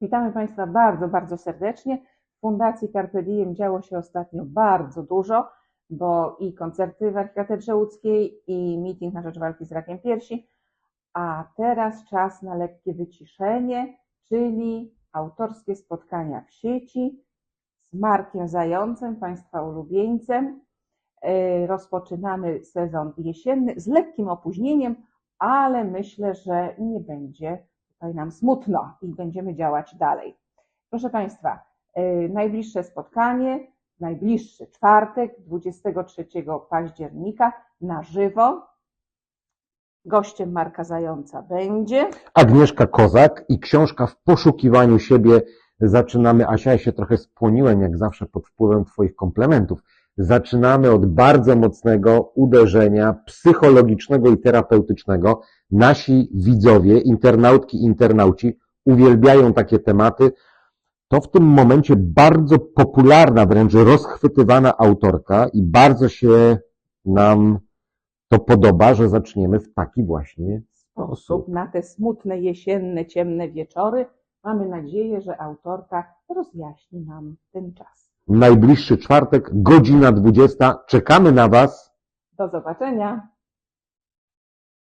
Witamy Państwa bardzo, bardzo serdecznie. W Fundacji Carpe Diem działo się ostatnio bardzo dużo, bo i koncerty w Archikatedrze Łódzkiej, i meeting na rzecz walki z rakiem piersi, a teraz czas na lekkie wyciszenie, czyli autorskie spotkania w sieci z Markiem Zającem, Państwa ulubieńcem. E, Rozpoczynamy sezon jesienny z lekkim opóźnieniem, ale myślę, że nie będzie tutaj nam smutno i będziemy działać dalej. Proszę Państwa, yy, najbliższe spotkanie, najbliższy czwartek, 23 października na żywo. Gościem Marka Zająca będzie. Agnieszka Kozak i książka W poszukiwaniu siebie. Zaczynamy, Asia, ja się trochę spłoniłem, jak zawsze, pod wpływem Twoich komplementów. Zaczynamy od bardzo mocnego uderzenia psychologicznego i terapeutycznego. Nasi widzowie, internautki, internauci uwielbiają takie tematy. To w tym momencie bardzo popularna, wręcz rozchwytywana autorka i bardzo się nam to podoba, że zaczniemy w taki właśnie sposób. Na te smutne, jesienne, ciemne wieczory. Mamy nadzieję, że autorka rozjaśni nam ten czas. Najbliższy czwartek, godzina 20. Czekamy na Was. Do zobaczenia.